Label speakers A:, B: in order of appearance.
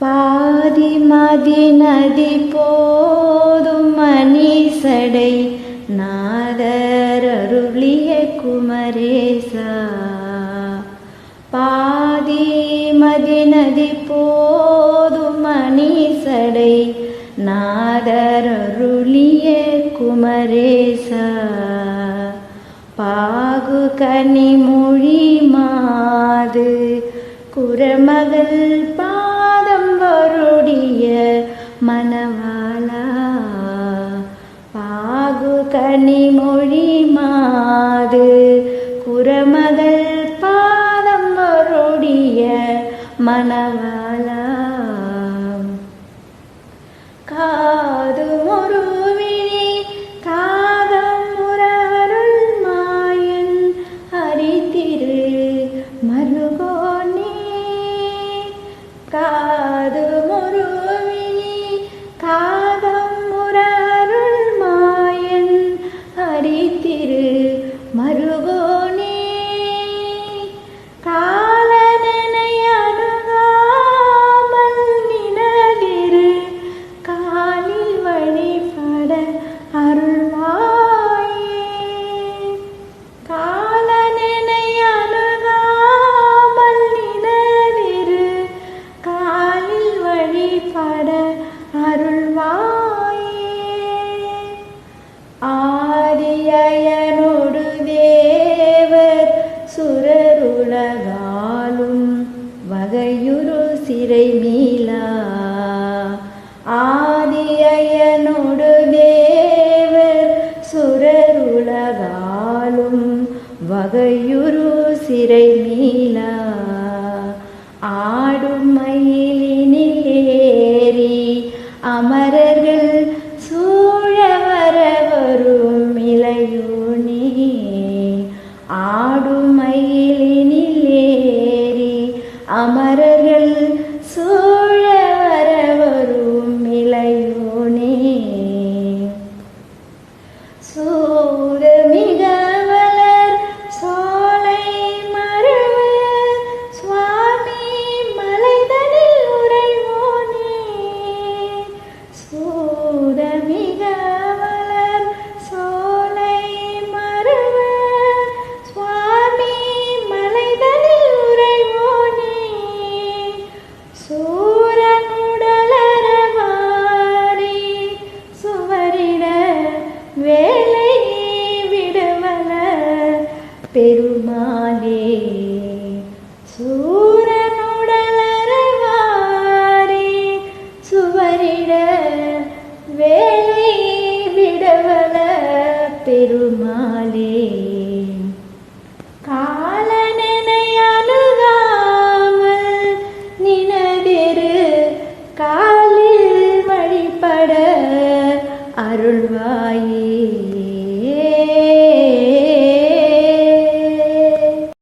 A: பாதி மதி நதி போதும் மணிசடை. நாதர் அருளிய குமரேசா. பாதி மதி நதி போதும் மணிசடை. நாதர் அருளிய குமரேசா. பாகு கனி மொழி மாது. குரமகள் பா மணவாளா பாகு கனி மொழி மாது. குரமகள் பாதம் வருடிய மணவாளா கா வழிபட அருள்வாயே. ஆதியனொடு தேவர் சுரருலகாலும் வகையுரு சிறை மீளா ஆதியனொடு தேவர் சுரருலகாலும் வகையுரு சிறை மீளா ஆடும் மயிலினிலேறி அமரர்கள் சூழ வர வரும் இளையோனே ஆடும் மயிலினிலேறி அமரர்கள் சூழ வர வரும் இளையோனே. சூரமிக பெருமாளே சூரனுடலரவாரி சுவரிட வேலை விடுவல பெருமாளே. அருள்வாயே.